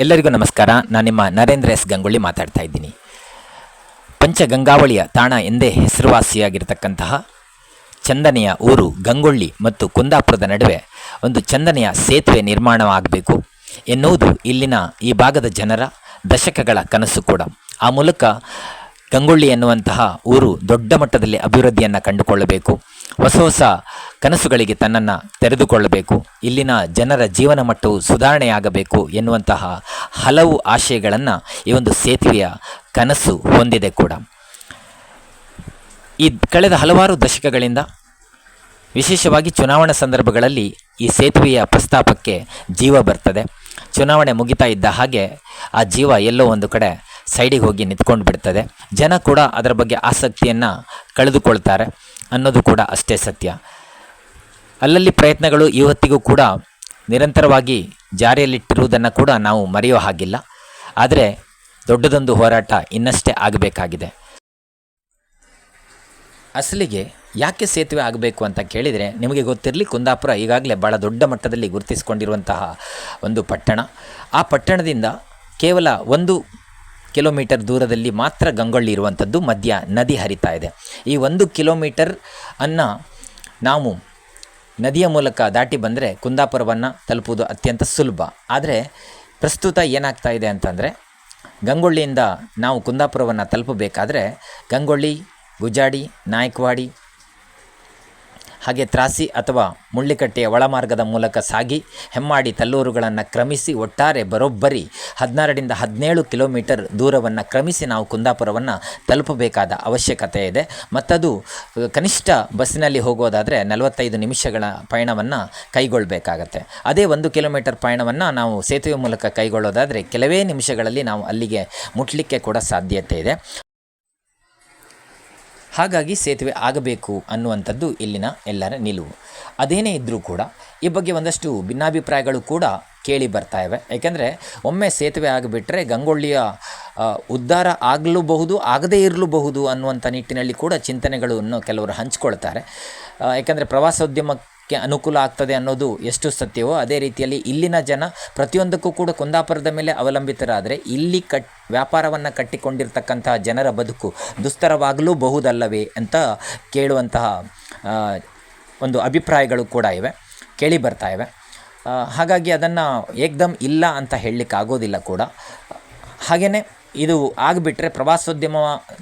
ಎಲ್ಲರಿಗೂ ನಮಸ್ಕಾರ. ನಾನು ನಿಮ್ಮ ನರೇಂದ್ರ ಎಸ್ ಗಂಗೊಳ್ಳಿ ಮಾತಾಡ್ತಾ ಇದ್ದೀನಿ. ಪಂಚಗಂಗಾವಳಿಯ ತಾಣ ಎಂದೇ ಹೆಸರುವಾಸಿಯಾಗಿರತಕ್ಕಂತಹ ಚಂದನೆಯ ಊರು ಗಂಗೊಳ್ಳಿ ಮತ್ತು ಕುಂದಾಪುರದ ನಡುವೆ ಒಂದು ಚಂದನೆಯ ಸೇತುವೆ ನಿರ್ಮಾಣವಾಗಬೇಕು ಎನ್ನುವುದು ಇಲ್ಲಿನ ಈ ಭಾಗದ ಜನರ ದಶಕಗಳ ಕನಸು ಕೂಡ. ಆ ಮೂಲಕ ಗಂಗೊಳ್ಳಿ ಎನ್ನುವಂತಹ ಊರು ದೊಡ್ಡ ಮಟ್ಟದಲ್ಲಿ ಅಭಿವೃದ್ಧಿಯನ್ನು ಕಂಡುಕೊಳ್ಳಬೇಕು. ಹೊಸ ಹೊಸ ಕನಸುಗಳಿಗೆ ತನ್ನನ್ನು ತೆರೆದುಕೊಳ್ಳಬೇಕು. ಇಲ್ಲಿನ ಜನರ ಜೀವನ ಮಟ್ಟವು ಸುಧಾರಣೆಯಾಗಬೇಕು ಎನ್ನುವಂತಹ ಹಲವು ಆಶಯಗಳನ್ನು ಈ ಒಂದು ಸೇತುವೆಯ ಕನಸು ಹೊಂದಿದೆ ಕೂಡ. ಈ ಕಳೆದ ಹಲವಾರು ದಶಕಗಳಿಂದ ವಿಶೇಷವಾಗಿ ಚುನಾವಣಾ ಸಂದರ್ಭಗಳಲ್ಲಿ ಈ ಸೇತುವೆಯ ಪ್ರಸ್ತಾಪಕ್ಕೆ ಜೀವ ಬರ್ತದೆ. ಚುನಾವಣೆ ಮುಗಿತಾ ಇದ್ದ ಹಾಗೆ ಆ ಜೀವ ಎಲ್ಲೋ ಒಂದು ಕಡೆ ಸೈಡಿಗೆ ಹೋಗಿ ನಿಂತ್ಕೊಂಡು ಬಿಡ್ತದೆ. ಜನ ಕೂಡ ಅದರ ಬಗ್ಗೆ ಆಸಕ್ತಿಯನ್ನು ಕಳೆದುಕೊಳ್ತಾರೆ. ಅನ್ನೋದು ಕೂಡ ಅಷ್ಟೇ ಸತ್ಯ. ಅಲ್ಲಲ್ಲಿ ಪ್ರಯತ್ನಗಳು ಇವತ್ತಿಗೂ ಕೂಡ ನಿರಂತರವಾಗಿ ಜಾರಿಯಲ್ಲಿಟ್ಟಿರುವುದನ್ನು ಕೂಡ ನಾವು ಮರೆಯೋ ಹಾಗಿಲ್ಲ. ಆದರೆ ದೊಡ್ಡದೊಂದು ಹೋರಾಟ ಇನ್ನಷ್ಟೇ ಆಗಬೇಕಾಗಿದೆ. ಅಸಲಿಗೆ ಯಾಕೆ ಸೇತುವೆ ಆಗಬೇಕು ಅಂತ ಕೇಳಿದರೆ ನಿಮಗೆ ಗೊತ್ತಿರಲಿ, ಕುಂದಾಪುರ ಈಗಾಗಲೇ ಭಾಳ ದೊಡ್ಡ ಮಟ್ಟದಲ್ಲಿ ಗುರುತಿಸಿಕೊಂಡಿರುವಂತಹ ಒಂದು ಪಟ್ಟಣ. ಆ ಪಟ್ಟಣದಿಂದ ಕೇವಲ ಒಂದು ಕಿಲೋಮೀಟರ್ ದೂರದಲ್ಲಿ ಮಾತ್ರ ಗಂಗೊಳ್ಳಿ ಇರುವಂಥದ್ದು ಮಧ್ಯ ನದಿ ಹರಿತಾ ಇದೆ. ಈ ಒಂದು ಕಿಲೋಮೀಟರ್ ಅನ್ನು ನಾವು ನದಿಯ ಮೂಲಕ ದಾಟಿ ಬಂದರೆ ಕುಂದಾಪುರವನ್ನು ತಲುಪುವುದು ಅತ್ಯಂತ ಸುಲಭ. ಆದರೆ ಪ್ರಸ್ತುತ ಏನಾಗ್ತಾ ಇದೆ ಅಂತಂದರೆ, ಗಂಗೊಳ್ಳಿಯಿಂದ ನಾವು ಕುಂದಾಪುರವನ್ನು ತಲುಪಬೇಕಾದ್ರೆ ಗಂಗೊಳ್ಳಿ, ಗುಜಾಡಿ, ನಾಯಕ್ವಾಡಿ ಹಾಗೆ ತ್ರಾಸಿ ಅಥವಾ ಮುಳ್ಳಿಕಟ್ಟೆಯ ಒಳಮಾರ್ಗದ ಮೂಲಕ ಸಾಗಿ ಹೆಮ್ಮಾಡಿ ತಲ್ಲೂರುಗಳನ್ನು ಕ್ರಮಿಸಿ ಒಟ್ಟಾರೆ ಬರೋಬ್ಬರಿ ಹದಿನಾರರಿಂದ ಹದಿನೇಳು ಕಿಲೋಮೀಟರ್ ದೂರವನ್ನು ಕ್ರಮಿಸಿ ನಾವು ಕುಂದಾಪುರವನ್ನು ತಲುಪಬೇಕಾದ ಅವಶ್ಯಕತೆ ಇದೆ. ಮತ್ತದು ಕನಿಷ್ಠ ಬಸ್ಸಿನಲ್ಲಿ ಹೋಗೋದಾದರೆ ನಲವತ್ತೈದು ನಿಮಿಷಗಳ ಪಯಣವನ್ನು ಕೈಗೊಳ್ಳಬೇಕಾಗತ್ತೆ ಅದೇ ಒಂದು ಕಿಲೋಮೀಟರ್ ಪಯಣವನ್ನು ನಾವು ಸೇತುವೆ ಮೂಲಕ ಕೈಗೊಳ್ಳೋದಾದರೆ ಕೆಲವೇ ನಿಮಿಷಗಳಲ್ಲಿ ನಾವು ಅಲ್ಲಿಗೆ ಮುಟ್ಲಿಕ್ಕೆ ಕೂಡ ಸಾಧ್ಯತೆ ಇದೆ. ಹಾಗಾಗಿ ಸೇತುವೆ ಆಗಬೇಕು ಅನ್ನುವಂಥದ್ದು ಇಲ್ಲಿನ ಎಲ್ಲರ ನಿಲುವು. ಅದೇನೇ ಇದ್ದರೂ ಕೂಡ ಈ ಬಗ್ಗೆ ಒಂದಷ್ಟು ಭಿನ್ನಾಭಿಪ್ರಾಯಗಳು ಕೂಡ ಕೇಳಿ ಬರ್ತಾ ಇವೆ. ಯಾಕೆಂದರೆ ಒಮ್ಮೆ ಸೇತುವೆ ಆಗಿಬಿಟ್ರೆ ಗಂಗೊಳ್ಳಿಯ ಉದ್ಧಾರ ಆಗಲೂಬಹುದು, ಆಗದೇ ಇರಲೂಬಹುದು ಅನ್ನುವಂಥ ನಿಟ್ಟಿನಲ್ಲಿ ಕೂಡ ಚಿಂತನೆಗಳನ್ನು ಕೆಲವರು ಹಂಚ್ಕೊಳ್ತಾರೆ. ಏಕೆಂದರೆ ಯಾಕೆಂದರೆ ಪ್ರವಾಸೋದ್ಯಮಕ್ಕೆ ಅನುಕೂಲ ಆಗ್ತದೆ ಅನ್ನೋದು ಎಷ್ಟು ಸತ್ಯವೋ ಅದೇ ರೀತಿಯಲ್ಲಿ ಇಲ್ಲಿನ ಜನ ಪ್ರತಿಯೊಂದಕ್ಕೂ ಕೂಡ ಕುಂದಾಪುರದ ಮೇಲೆ ಅವಲಂಬಿತರಾದರೆ ಇಲ್ಲಿ ಕಟ್, ವ್ಯಾಪಾರವನ್ನು ಕಟ್ಟಿಕೊಂಡಿರ್ತಕ್ಕಂತಹ ಜನರ ಬದುಕು ದುಸ್ತರವಾಗಲೂ ಬಹುದಲ್ಲವೇ ಅಂತ ಕೇಳುವಂತಹ ಒಂದು ಅಭಿಪ್ರಾಯಗಳು ಕೂಡ ಇವೆ, ಕೇಳಿ ಬರ್ತಾ ಇವೆ. ಹಾಗಾಗಿ ಅದನ್ನು ಏಕ್ದಮ್ ಇಲ್ಲ ಅಂತ ಹೇಳಲಿಕ್ಕೆ ಆಗೋದಿಲ್ಲ ಕೂಡ. ಹಾಗೆಯೇ ಇದು ಆಗಿಬಿಟ್ರೆ ಪ್ರವಾಸೋದ್ಯಮ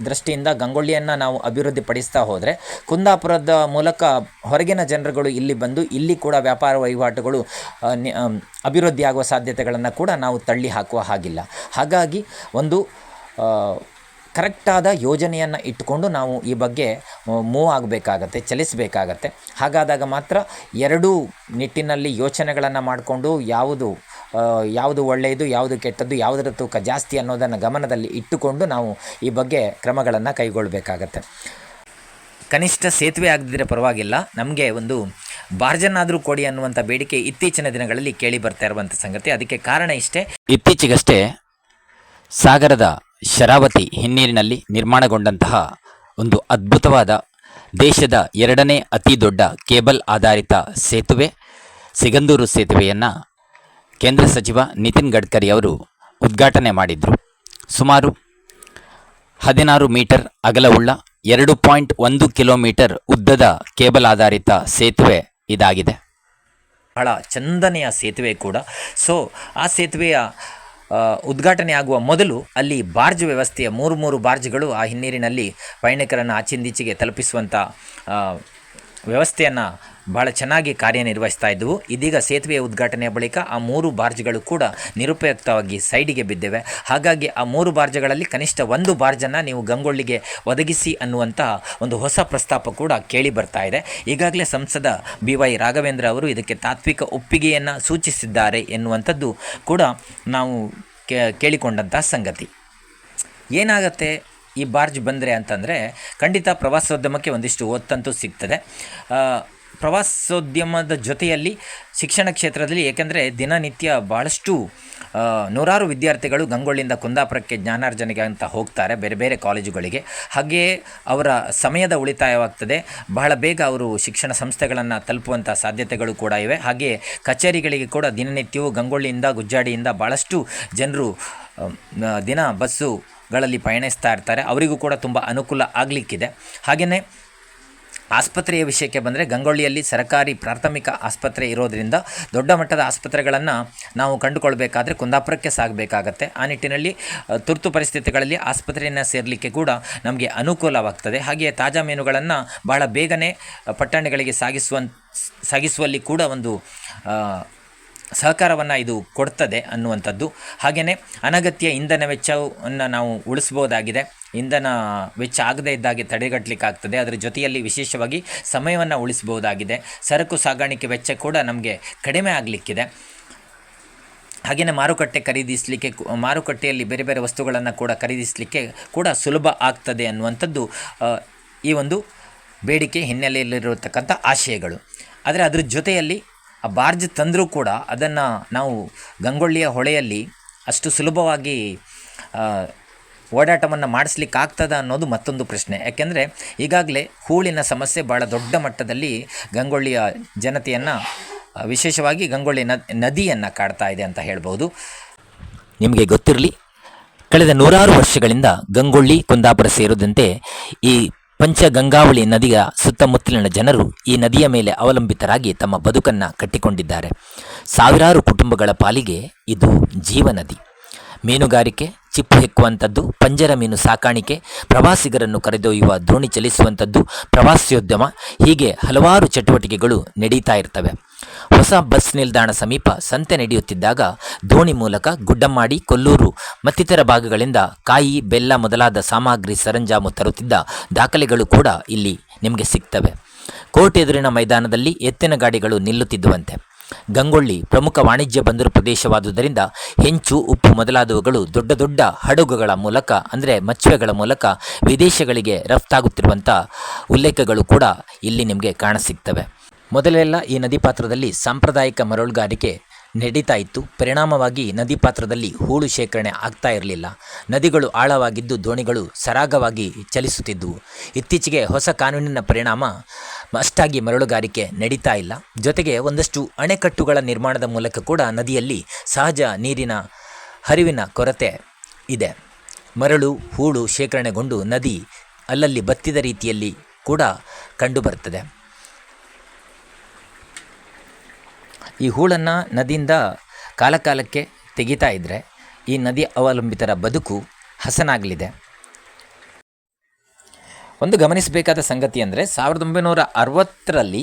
ದೃಷ್ಟಿಯಿಂದ ಗಂಗೊಳ್ಳಿಯನ್ನು ನಾವು ಅಭಿವೃದ್ಧಿಪಡಿಸ್ತಾ ಹೋದರೆ ಕುಂದಾಪುರದ ಮೂಲಕ ಹೊರಗಿನ ಜನರುಗಳು ಇಲ್ಲಿ ಬಂದು ಇಲ್ಲಿ ಕೂಡ ವ್ಯಾಪಾರ ವಹಿವಾಟುಗಳು ಅಭಿವೃದ್ಧಿಯಾಗುವ ಸಾಧ್ಯತೆಗಳನ್ನು ಕೂಡ ನಾವು ತಳ್ಳಿ ಹಾಕುವ ಹಾಗಿಲ್ಲ. ಹಾಗಾಗಿ ಒಂದು ಕರೆಕ್ಟಾದ ಯೋಜನೆಯನ್ನು ಇಟ್ಟುಕೊಂಡು ನಾವು ಈ ಬಗ್ಗೆ ಮೂವ್ ಆಗಬೇಕಾಗತ್ತೆ, ಚಲಿಸಬೇಕಾಗತ್ತೆ. ಹಾಗಾದಾಗ ಮಾತ್ರ ಎರಡೂ ನಿಟ್ಟಿನಲ್ಲಿ ಯೋಚನೆಗಳನ್ನು ಮಾಡಿಕೊಂಡು ಯಾವುದು ಯಾವುದು ಒಳ್ಳೆಯದು, ಯಾವುದು ಕೆಟ್ಟದ್ದು, ಯಾವುದರ ತೂಕ ಜಾಸ್ತಿ ಅನ್ನೋದನ್ನು ಗಮನದಲ್ಲಿ ಇಟ್ಟುಕೊಂಡು ನಾವು ಈ ಬಗ್ಗೆ ಕ್ರಮಗಳನ್ನು ಕೈಗೊಳ್ಳಬೇಕಾಗತ್ತೆ ಕನಿಷ್ಠ ಸೇತುವೆ ಆಗದಿದ್ದರೆ ಪರವಾಗಿಲ್ಲ. ನಮಗೆ ಒಂದು ಬಾರ್ಜನ್ನಾದರೂ ಕೊಡಿ ಅನ್ನುವಂಥ ಬೇಡಿಕೆ ಇತ್ತೀಚಿನ ದಿನಗಳಲ್ಲಿ ಕೇಳಿ ಬರ್ತಾ ಇರುವಂಥ ಸಂಗತಿ. ಅದಕ್ಕೆ ಕಾರಣ ಇಷ್ಟೇ. ಇತ್ತೀಚೆಗಷ್ಟೇ ಸಾಗರದ ಶರಾವತಿ ಹಿನ್ನೀರಿನಲ್ಲಿ ನಿರ್ಮಾಣಗೊಂಡಂತಹ ಒಂದು ಅದ್ಭುತವಾದ ದೇಶದ ಎರಡನೇ ಅತಿ ದೊಡ್ಡ ಕೇಬಲ್ ಆಧಾರಿತ ಸೇತುವೆ, ಸಿಗಂದೂರು ಸೇತುವೆಯನ್ನು ಕೇಂದ್ರ ಸಚಿವ ನಿತಿನ್ ಗಡ್ಕರಿ ಅವರು ಉದ್ಘಾಟನೆ ಮಾಡಿದರು. ಸುಮಾರು ಹದಿನಾರು ಮೀಟರ್ ಅಗಲವುಳ್ಳ ಎರಡು ಪಾಯಿಂಟ್ ಒಂದು ಕಿಲೋಮೀಟರ್ ಉದ್ದದ ಕೇಬಲ್ ಆಧಾರಿತ ಸೇತುವೆ ಇದಾಗಿದೆ. ಬಹಳ ಚಂದನೆಯ ಸೇತುವೆ ಕೂಡ. ಸೊ, ಆ ಸೇತುವೆಯ ಉದ್ಘಾಟನೆ ಆಗುವ ಮೊದಲು ಅಲ್ಲಿ ಬಾರ್ಜ್ ವ್ಯವಸ್ಥೆಯ ಮೂರು ಮೂರು ಬಾರ್ಜ್ಗಳು ಆ ಹಿನ್ನೀರಿನಲ್ಲಿ ಪಯಣಿಕರನ್ನು ಆಚಿಂದೀಚೆಗೆ ತಲುಪಿಸುವಂಥ ವ್ಯವಸ್ಥೆಯನ್ನು ಭಾಳ ಚೆನ್ನಾಗಿ ಕಾರ್ಯನಿರ್ವಹಿಸ್ತಾ ಇದ್ದವು ಇದೀಗ ಸೇತುವೆಯ ಉದ್ಘಾಟನೆಯ ಬಳಿಕ ಆ ಮೂರು ಬಾರ್ಜ್ಗಳು ಕೂಡ ನಿರುಪಯುಕ್ತವಾಗಿ ಸೈಡಿಗೆ ಬಿದ್ದಿವೆ. ಹಾಗಾಗಿ ಆ ಮೂರು ಬಾರ್ಜ್ಗಳಲ್ಲಿ ಕನಿಷ್ಠ ಒಂದು ಬಾರ್ಜನ್ನು ನೀವು ಗಂಗೊಳ್ಳಿಗೆ ಒದಗಿಸಿ ಅನ್ನುವಂತಹ ಒಂದು ಹೊಸ ಪ್ರಸ್ತಾಪ ಕೂಡ ಕೇಳಿ ಬರ್ತಾ ಇದೆ. ಈಗಾಗಲೇ ಸಂಸದ ಬಿ ವೈ ರಾಘವೇಂದ್ರ ಅವರು ಇದಕ್ಕೆ ತಾತ್ವಿಕ ಒಪ್ಪಿಗೆಯನ್ನು ಸೂಚಿಸಿದ್ದಾರೆ ಎನ್ನುವಂಥದ್ದು ಕೂಡ ನಾವು ಕೇ- ಕೇಳಿಕೊಂಡಂತಹ ಸಂಗತಿ. ಏನಾಗತ್ತೆ ಈ ಬಾರ್ಜ್ ಬಂದರೆ ಅಂತಂದರೆ ಖಂಡಿತ ಪ್ರವಾಸೋದ್ಯಮಕ್ಕೆ ಒಂದಿಷ್ಟು ಒತ್ತಂತೂ ಸಿಗ್ತದೆ. ಪ್ರವಾಸೋದ್ಯಮದ ಜೊತೆಯಲ್ಲಿ ಶಿಕ್ಷಣ ಕ್ಷೇತ್ರದಲ್ಲಿ ಏಕೆಂದರೆ ದಿನನಿತ್ಯ ಭಾಳಷ್ಟು ನೂರಾರು ವಿದ್ಯಾರ್ಥಿಗಳು ಗಂಗೊಳ್ಳಿಯಿಂದ ಕುಂದಾಪುರಕ್ಕೆ ಜ್ಞಾನಾರ್ಜನೆಗೆ ಅಂತ ಹೋಗ್ತಾರೆ ಬೇರೆ ಬೇರೆ ಕಾಲೇಜುಗಳಿಗೆ. ಹಾಗೆಯೇ ಅವರ ಸಮಯದ ಉಳಿತಾಯವಾಗ್ತದೆ. ಬಹಳ ಬೇಗ ಅವರು ಶಿಕ್ಷಣ ಸಂಸ್ಥೆಗಳನ್ನು ತಲುಪುವಂಥ ಸಾಧ್ಯತೆಗಳು ಕೂಡ ಇವೆ. ಹಾಗೆಯೇ ಕಚೇರಿಗಳಿಗೆ ಕೂಡ ದಿನನಿತ್ಯವೂ ಗಂಗೊಳ್ಳಿಯಿಂದ, ಗುಜ್ಜಾಡಿಯಿಂದ ಭಾಳಷ್ಟು ಜನರು ದಿನ ಬಸ್ಸುಗಳಲ್ಲಿ ಪಯಣಿಸ್ತಾ ಇರ್ತಾರೆ. ಅವರಿಗೂ ಕೂಡ ತುಂಬ ಅನುಕೂಲ ಆಗಲಿಕ್ಕಿದೆ. ಹಾಗೆಯೇ ಆಸ್ಪತ್ರೆಯ ವಿಷಯಕ್ಕೆ ಬಂದರೆ ಗಂಗೊಳ್ಳಿಯಲ್ಲಿ ಸರ್ಕಾರಿ ಪ್ರಾಥಮಿಕ ಆಸ್ಪತ್ರೆ ಇರೋದರಿಂದ ದೊಡ್ಡ ಮಟ್ಟದ ಆಸ್ಪತ್ರೆಗಳನ್ನು ನಾವು ಕಂಡುಕೊಳ್ಬೇಕಾದ್ರೆ ಕುಂದಾಪುರಕ್ಕೆ ಸಾಗಬೇಕಾಗತ್ತೆ. ಆ ನಿಟ್ಟಿನಲ್ಲಿ ತುರ್ತು ಪರಿಸ್ಥಿತಿಗಳಲ್ಲಿ ಆಸ್ಪತ್ರೆಯನ್ನು ಸೇರಲಿಕ್ಕೆ ಕೂಡ ನಮಗೆ ಅನುಕೂಲವಾಗ್ತದೆ. ಹಾಗೆಯೇ ತಾಜಾ ಮೀನುಗಳನ್ನು ಬಹಳ ಬೇಗನೆ ಪಟ್ಟಣಗಳಿಗೆ ಸಾಗಿಸುವ ಸಾಗಿಸುವಲ್ಲಿ ಕೂಡ ಒಂದು ಸಹಕಾರವನ್ನು ಇದು ಕೊಡ್ತದೆ ಅನ್ನುವಂಥದ್ದು. ಹಾಗೆಯೇ ಅನಗತ್ಯ ಇಂಧನ ವೆಚ್ಚವನ್ನು ನಾವು ಉಳಿಸ್ಬೋದಾಗಿದೆ. ಇಂಧನ ವೆಚ್ಚ ಆಗದೇ ಇದ್ದಾಗೆ ತಡೆಗಟ್ಟಲಿಕ್ಕಾಗ್ತದೆ. ಅದರ ಜೊತೆಯಲ್ಲಿ ವಿಶೇಷವಾಗಿ ಸಮಯವನ್ನು ಉಳಿಸ್ಬೋದಾಗಿದೆ. ಸರಕು ಸಾಗಾಣಿಕೆ ವೆಚ್ಚ ಕೂಡ ನಮಗೆ ಕಡಿಮೆ ಆಗಲಿಕ್ಕಿದೆ. ಹಾಗೆಯೇ ಮಾರುಕಟ್ಟೆ ಖರೀದಿಸಲಿಕ್ಕೆ ಮಾರುಕಟ್ಟೆಯಲ್ಲಿ ಬೇರೆ ಬೇರೆ ವಸ್ತುಗಳನ್ನು ಕೂಡ ಖರೀದಿಸಲಿಕ್ಕೆ ಕೂಡ ಸುಲಭ ಆಗ್ತದೆ ಅನ್ನುವಂಥದ್ದು ಈ ಒಂದು ಬೇಡಿಕೆ ಹಿನ್ನೆಲೆಯಲ್ಲಿರತಕ್ಕಂಥ ಆಶಯಗಳು. ಆದರೆ ಅದ್ರ ಜೊತೆಯಲ್ಲಿ ಆ ಬಾರ್ಜ್ ತಂದರೂ ಕೂಡ ಅದನ್ನು ನಾವು ಗಂಗೊಳ್ಳಿಯ ಹೊಳೆಯಲ್ಲಿ ಅಷ್ಟು ಸುಲಭವಾಗಿ ಓಡಾಟವನ್ನು ಮಾಡಿಸ್ಲಿಕ್ಕೆ ಆಗ್ತದ ಅನ್ನೋದು ಮತ್ತೊಂದು ಪ್ರಶ್ನೆ. ಯಾಕೆಂದರೆ ಈಗಾಗಲೇ ಹೂಳಿನ ಸಮಸ್ಯೆ ಭಾಳ ದೊಡ್ಡ ಮಟ್ಟದಲ್ಲಿ ಗಂಗೊಳ್ಳಿಯ ಜನತೆಯನ್ನು ವಿಶೇಷವಾಗಿ ಗಂಗೊಳ್ಳಿ ನದ್ ನದಿಯನ್ನು ಕಾಡ್ತಾ ಇದೆ ಅಂತ ಹೇಳ್ಬೋದು. ನಿಮಗೆ ಗೊತ್ತಿರಲಿ, ಕಳೆದ ನೂರಾರು ವರ್ಷಗಳಿಂದ ಗಂಗೊಳ್ಳಿ ಕುಂದಾಪುರ ಸೇರಿದಂತೆ ಈ ಪಂಚಗಂಗಾವಳಿ ನದಿಯ ಸುತ್ತಮುತ್ತಲಿನ ಜನರು ಈ ನದಿಯ ಮೇಲೆ ಅವಲಂಬಿತರಾಗಿ ತಮ್ಮ ಬದುಕನ್ನು ಕಟ್ಟಿಕೊಂಡಿದ್ದಾರೆ. ಸಾವಿರಾರು ಕುಟುಂಬಗಳ ಪಾಲಿಗೆ ಇದು ಜೀವನದಿ ಮೀನುಗಾರಿಕೆ ಚಿಪ್ಪು ಹೆಕ್ಕುವಂಥದ್ದು, ಪಂಜರ ಮೀನು ಸಾಕಾಣಿಕೆ, ಪ್ರವಾಸಿಗರನ್ನು ಕರೆದೊಯ್ಯುವ ದೋಣಿ ಚಲಿಸುವಂಥದ್ದು, ಪ್ರವಾಸೋದ್ಯಮ, ಹೀಗೆ ಹಲವಾರು ಚಟುವಟಿಕೆಗಳು ನಡೀತಾ ಇರ್ತವೆ. ಹೊಸ ಬಸ್ ನಿಲ್ದಾಣ ಸಮೀಪ ಸಂತೆ ನಡೆಯುತ್ತಿದ್ದಾಗ ದೋಣಿ ಮೂಲಕ ಗುಡ್ಡಮ್ಮಾಡಿ, ಕೊಲ್ಲೂರು, ಮತ್ತಿತರ ಭಾಗಗಳಿಂದ ಕಾಯಿ, ಬೆಲ್ಲ ಮೊದಲಾದ ಸಾಮಗ್ರಿ ಸರಂಜಾಮು ತರುತ್ತಿದ್ದ ದಾಖಲೆಗಳು ಕೂಡ ಇಲ್ಲಿ ನಿಮಗೆ ಸಿಗ್ತವೆ. ಕೋರ್ಟ್ ಎದುರಿನ ಮೈದಾನದಲ್ಲಿ ಎತ್ತಿನ ಗಾಡಿಗಳು ನಿಲ್ಲುತ್ತಿದ್ದುವಂತೆ. ಗಂಗೊಳ್ಳಿ ಪ್ರಮುಖ ವಾಣಿಜ್ಯ ಬಂದರು ಪ್ರದೇಶವಾದುದರಿಂದ ಹೆಂಚು, ಉಪ್ಪು ಮೊದಲಾದವುಗಳು ದೊಡ್ಡ ದೊಡ್ಡ ಹಡಗುಗಳ ಮೂಲಕ, ಅಂದರೆ ಮಚ್ಚುವೆಗಳ ಮೂಲಕ ವಿದೇಶಗಳಿಗೆ ರಫ್ತಾಗುತ್ತಿರುವಂಥ ಉಲ್ಲೇಖಗಳು ಕೂಡ ಇಲ್ಲಿ ನಿಮಗೆ ಕಾಣಸಿಗ್ತವೆ. ಮೊದಲೆಲ್ಲ ಈ ನದಿ ಪಾತ್ರದಲ್ಲಿ ಸಾಂಪ್ರದಾಯಿಕ ಮರಳುಗಾರಿಕೆ ನಡೀತಾ ಇತ್ತು. ಪರಿಣಾಮವಾಗಿ ನದಿ ಪಾತ್ರದಲ್ಲಿ ಹೂಳು ಶೇಖರಣೆ ಆಗ್ತಾ ಇರಲಿಲ್ಲ. ನದಿಗಳು ಆಳವಾಗಿದ್ದು ದೋಣಿಗಳು ಸರಾಗವಾಗಿ ಚಲಿಸುತ್ತಿದ್ದವು ಇತ್ತೀಚೆಗೆ ಹೊಸ ಕಾನೂನಿನ ಪರಿಣಾಮ ಅಷ್ಟಾಗಿ ಮರಳುಗಾರಿಕೆ ನಡೀತಾ ಇಲ್ಲ. ಜೊತೆಗೆ ಒಂದಷ್ಟು ಅಣೆಕಟ್ಟುಗಳ ನಿರ್ಮಾಣದ ಮೂಲಕ ಕೂಡ ನದಿಯಲ್ಲಿ ಸಹಜ ನೀರಿನ ಹರಿವಿನ ಕೊರತೆ ಇದೆ. ಮರಳು, ಹೂಳು ಶೇಖರಣೆಗೊಂಡು ನದಿ ಅಲ್ಲಲ್ಲಿ ಬತ್ತಿದ ರೀತಿಯಲ್ಲಿ ಕೂಡ ಕಂಡುಬರ್ತದೆ ಈ ಹೂಳನ್ನು ನದಿಯಿಂದ ಕಾಲಕಾಲಕ್ಕೆ ತೆಗಿತಾ ಇದ್ದರೆ ಈ ನದಿ ಅವಲಂಬಿತರ ಬದುಕು ಹಸನಾಗಲಿದೆ. ಒಂದು ಗಮನಿಸಬೇಕಾದ ಸಂಗತಿ ಅಂದರೆ ಸಾವಿರದ ಒಂಬೈನೂರ ಅರವತ್ತರಲ್ಲಿ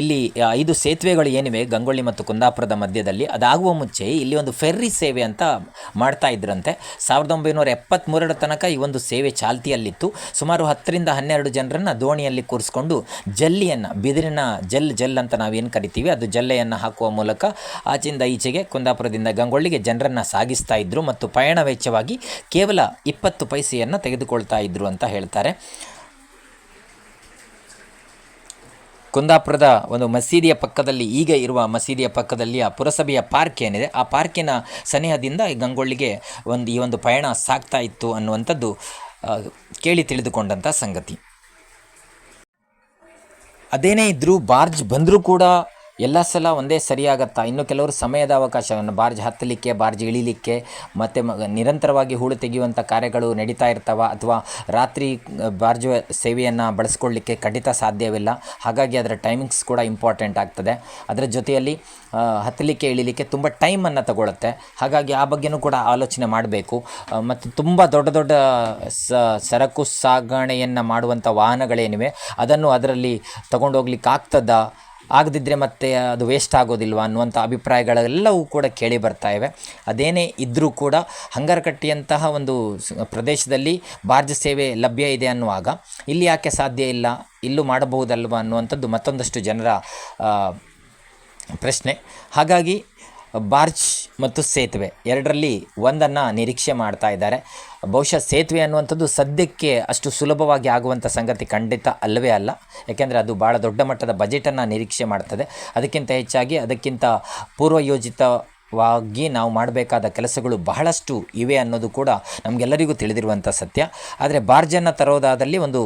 ಇಲ್ಲಿ ಐದು ಸೇತುವೆಗಳು ಏನಿವೆ, ಗಂಗೊಳ್ಳಿ ಮತ್ತು ಕುಂದಾಪುರದ ಮಧ್ಯದಲ್ಲಿ, ಅದಾಗುವ ಮುಂಚೆ ಇಲ್ಲಿ ಒಂದು ಫೆರ್ರಿ ಸೇವೆ ಅಂತ ಮಾಡ್ತಾ ಇದ್ರಂತೆ. ಸಾವಿರದ ಒಂಬೈನೂರ ಎಪ್ಪತ್ತ್ಮೂರರ ತನಕ ಈ ಒಂದು ಸೇವೆ ಚಾಲ್ತಿಯಲ್ಲಿತ್ತು. ಸುಮಾರು ಹತ್ತರಿಂದ ಹನ್ನೆರಡು ಜನರನ್ನು ದೋಣಿಯಲ್ಲಿ ಕೂರಿಸ್ಕೊಂಡು ಜಲ್ಲಿಯನ್ನು, ಬಿದಿರಿನ ಜಲ್ ಜಲ್ ಅಂತ ನಾವೇನು ಕರಿತೀವಿ, ಅದು ಜಲ್ಲೆಯನ್ನು ಹಾಕುವ ಮೂಲಕ ಆಚೆಯಿಂದ ಈಚೆಗೆ ಕುಂದಾಪುರದಿಂದ ಗಂಗೊಳ್ಳಿಗೆ ಜನರನ್ನು ಸಾಗಿಸ್ತಾ ಇದ್ದರು ಮತ್ತು ಪಯಣ ವೆಚ್ಚವಾಗಿ ಕೇವಲ ಇಪ್ಪತ್ತು ಪೈಸೆಯನ್ನು ತೆಗೆದುಕೊಳ್ತಾ ಇದ್ದರು ಅಂತ ಹೇಳ್ತಾರೆ. ಕುಂದಾಪುರದ ಒಂದು ಮಸೀದಿಯ ಪಕ್ಕದಲ್ಲಿ ಈಗ ಇರುವ ಮಸೀದಿಯ ಪಕ್ಕದಲ್ಲಿ ಆ ಪುರಸಭೆಯ ಪಾರ್ಕ್ ಏನಿದೆ, ಆ ಪಾರ್ಕಿನ ಸನಿಹದಿಂದ ಗಂಗೊಳ್ಳಿಗೆ ಒಂದು, ಈ ಒಂದು ಪಯಣ ಸಾಗ್ತಾ ಇತ್ತು ಅನ್ನುವಂಥದ್ದು ಕೇಳಿ ತಿಳಿದುಕೊಂಡಂಥ ಸಂಗತಿ. ಅದೇನೇ ಇದ್ದರೂ ಬಾರ್ಜ್ ಬಂದರೂ ಕೂಡ ಎಲ್ಲ ಸಲ ಒಂದೇ ಸರಿಯಾಗತ್ತಾ? ಇನ್ನು ಕೆಲವರು ಸಮಯದ ಅವಕಾಶವನ್ನು ಬಾರ್ಜ್ ಹತ್ತಲಿಕ್ಕೆ, ಬಾರ್ಜ್ ಇಳಿಲಿಕ್ಕೆ, ಮತ್ತು ನಿರಂತರವಾಗಿ ಹೂಳು ತೆಗೆಯುವಂಥ ಕಾರ್ಯಗಳು ನಡೀತಾ ಇರ್ತಾವ ಅಥವಾ ರಾತ್ರಿ ಬಾರ್ಜ್ ಸೇವೆಯನ್ನು ಬಳಸ್ಕೊಳ್ಳಿಕ್ಕೆ ಖಂಡಿತ ಸಾಧ್ಯವಿಲ್ಲ. ಹಾಗಾಗಿ ಅದರ ಟೈಮಿಂಗ್ಸ್ ಕೂಡ ಇಂಪಾರ್ಟೆಂಟ್ ಆಗ್ತದೆ. ಅದರ ಜೊತೆಯಲ್ಲಿ ಹತ್ತಲಿಕ್ಕೆ, ಇಳಿಲಿಕ್ಕೆ ತುಂಬ ಟೈಮನ್ನು ತಗೊಳುತ್ತೆ. ಹಾಗಾಗಿ ಆ ಬಗ್ಗೆನೂ ಕೂಡ ಆಲೋಚನೆ ಮಾಡಬೇಕು. ಮತ್ತು ತುಂಬ ದೊಡ್ಡ ದೊಡ್ಡ ಸರಕು ಸಾಗಣೆಯನ್ನು ಮಾಡುವಂಥ ವಾಹನಗಳೇನಿವೆ, ಅದನ್ನು ಅದರಲ್ಲಿ ತಗೊಂಡೋಗ್ಲಿಕ್ಕೆ ಆಗ್ತದಾ ಆಗದಿದ್ದರೆ ಮತ್ತೆ ಅದು ವೇಸ್ಟ್ ಆಗೋದಿಲ್ವ ಅನ್ನುವಂಥ ಅಭಿಪ್ರಾಯಗಳೆಲ್ಲವೂ ಕೂಡ ಕೇಳಿ ಬರ್ತಾ ಇವೆ. ಅದೇನೇ ಇದ್ದರೂ ಕೂಡ ಹಂಗರಕಟ್ಟಿಯಂತಹ ಒಂದು ಪ್ರದೇಶದಲ್ಲಿ ಬಾರ್ಜ್ ಸೇವೆ ಲಭ್ಯ ಇದೆ ಅನ್ನುವಾಗ ಇಲ್ಲಿ ಯಾಕೆ ಸಾಧ್ಯ ಇಲ್ಲ, ಇಲ್ಲೂ ಮಾಡಬಹುದಲ್ವ ಅನ್ನುವಂಥದ್ದು ಮತ್ತೊಂದಷ್ಟು ಜನರ ಪ್ರಶ್ನೆ. ಹಾಗಾಗಿ ಬಾರ್ಜ್ ಮತ್ತು ಸೇತುವೆ ಎರಡರಲ್ಲಿ ಒಂದನ್ನು ನಿರೀಕ್ಷೆ ಮಾಡ್ತಾ ಇದ್ದಾರೆ. ಬಹುಶಃ ಸೇತುವೆ ಅನ್ನುವಂಥದ್ದು ಸದ್ಯಕ್ಕೆ ಅಷ್ಟು ಸುಲಭವಾಗಿ ಆಗುವಂಥ ಸಂಗತಿ ಖಂಡಿತ ಅಲ್ಲವೇ ಅಲ್ಲ. ಯಾಕೆಂದರೆ ಅದು ಭಾಳ ದೊಡ್ಡ ಮಟ್ಟದ ಬಜೆಟನ್ನು ನಿರೀಕ್ಷೆ ಮಾಡ್ತದೆ. ಅದಕ್ಕಿಂತ ಹೆಚ್ಚಾಗಿ ಅದಕ್ಕಿಂತ ಪೂರ್ವಯೋಜಿತ ವಾಗಿ ನಾವು ಮಾಡಬೇಕಾದ ಕೆಲಸಗಳು ಬಹಳಷ್ಟು ಇವೆ ಅನ್ನೋದು ಕೂಡ ನಮಗೆಲ್ಲರಿಗೂ ತಿಳಿದಿರುವಂಥ ಸತ್ಯ. ಆದರೆ ಬಾರ್ಜನ್ನು ತರೋದಾದಲ್ಲಿ ಒಂದು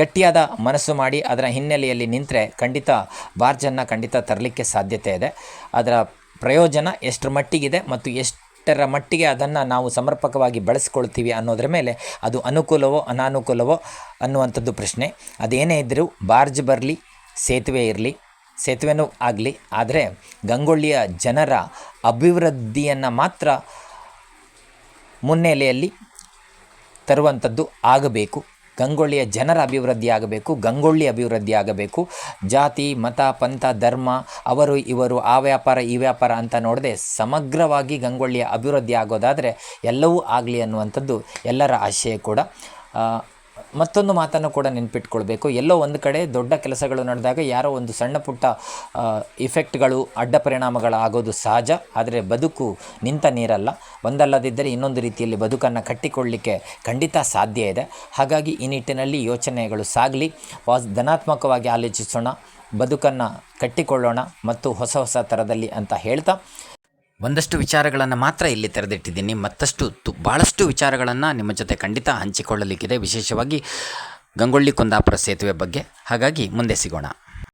ಗಟ್ಟಿಯಾದ ಮನಸ್ಸು ಮಾಡಿ ಅದರ ಹಿನ್ನೆಲೆಯಲ್ಲಿ ನಿಂತರೆ ಖಂಡಿತ ಬಾರ್ಜನ್ನು ಖಂಡಿತ ತರಲಿಕ್ಕೆ ಸಾಧ್ಯತೆ ಇದೆ. ಅದರ ಪ್ರಯೋಜನ ಎಷ್ಟರ ಮಟ್ಟಿಗಿದೆ ಮತ್ತು ಎಷ್ಟರ ಮಟ್ಟಿಗೆ ಅದನ್ನು ನಾವು ಸಮರ್ಪಕವಾಗಿ ಬಳಸ್ಕೊಳ್ತೀವಿ ಅನ್ನೋದ್ರ ಮೇಲೆ ಅದು ಅನುಕೂಲವೋ ಅನಾನುಕೂಲವೋ ಅನ್ನುವಂಥದ್ದು ಪ್ರಶ್ನೆ. ಅದೇನೇ ಇದ್ದರೂ ಬಾರ್ಜ್ ಬರಲಿ, ಸೇತುವೆ ಇರಲಿ, ಸೇತುವೆನೂ ಆಗಲಿ, ಆದರೆ ಗಂಗೊಳ್ಳಿಯ ಜನರ ಅಭಿವೃದ್ಧಿಯನ್ನು ಮಾತ್ರ ಮುನ್ನೆಲೆಯಲ್ಲಿ ತರುವಂಥದ್ದು ಆಗಬೇಕು. ಗಂಗೊಳ್ಳಿಯ ಜನರ ಅಭಿವೃದ್ಧಿ ಆಗಬೇಕು, ಗಂಗೊಳ್ಳಿ ಅಭಿವೃದ್ಧಿ ಆಗಬೇಕು. ಜಾತಿ, ಮತ, ಪಂಥ, ಧರ್ಮ, ಅವರು, ಇವರು, ಆ ವ್ಯಾಪಾರ, ಈ ವ್ಯಾಪಾರ ಅಂತ ನೋಡದೆ ಸಮಗ್ರವಾಗಿ ಗಂಗೊಳ್ಳಿಯ ಅಭಿವೃದ್ಧಿ ಆಗೋದಾದರೆ ಎಲ್ಲವೂ ಆಗಲಿ ಅನ್ನುವಂಥದ್ದು ಎಲ್ಲರ ಆಶಯ ಕೂಡ. ಮತ್ತೊಂದು ಮಾತನ್ನು ಕೂಡ ನೆನ್ಪಿಟ್ಕೊಳ್ಬೇಕು. ಎಲ್ಲೋ ಒಂದು ಕಡೆ ದೊಡ್ಡ ಕೆಲಸಗಳು ನಡೆದಾಗ ಯಾರೋ ಒಂದು ಸಣ್ಣ ಪುಟ್ಟ ಇಫೆಕ್ಟ್ಗಳು ಅಡ್ಡ ಪರಿಣಾಮಗಳು ಆಗೋದು ಸಹಜ. ಆದರೆ ಬದುಕು ನಿಂತ ನೀರಲ್ಲ. ಒಂದಲ್ಲದಿದ್ದರೆ ಇನ್ನೊಂದು ರೀತಿಯಲ್ಲಿ ಬದುಕನ್ನು ಕಟ್ಟಿಕೊಳ್ಳಲಿಕ್ಕೆ ಖಂಡಿತ ಸಾಧ್ಯ ಇದೆ. ಹಾಗಾಗಿ ಈ ನಿಟ್ಟಿನಲ್ಲಿ ಯೋಚನೆಗಳು ಸಾಗಲಿ. ಪಾಸ್ ಧನಾತ್ಮಕವಾಗಿ ಆಲೋಚಿಸೋಣ. ಬದುಕನ್ನು ಕಟ್ಟಿಕೊಳ್ಳೋಣ ಮತ್ತು ಹೊಸ ಹೊಸ ಥರದಲ್ಲಿ ಅಂತ ಹೇಳ್ತಾ ಒಂದಷ್ಟು ವಿಚಾರಗಳನ್ನು ಮಾತ್ರ ಇಲ್ಲಿ ತೆರೆದಿಟ್ಟಿದ್ದೀನಿ. ಮತ್ತಷ್ಟು ತು ಭಾಳಷ್ಟು ವಿಚಾರಗಳನ್ನು ನಿಮ್ಮ ಜೊತೆ ಖಂಡಿತ ಹಂಚಿಕೊಳ್ಳಲಿಕ್ಕಿದೆ. ವಿಶೇಷವಾಗಿ ಗಂಗೊಳ್ಳಿ ಕುಂದಾಪುರ ಸೇತುವೆ ಬಗ್ಗೆ. ಹಾಗಾಗಿ ಮುಂದೆ ಸಿಗೋಣ.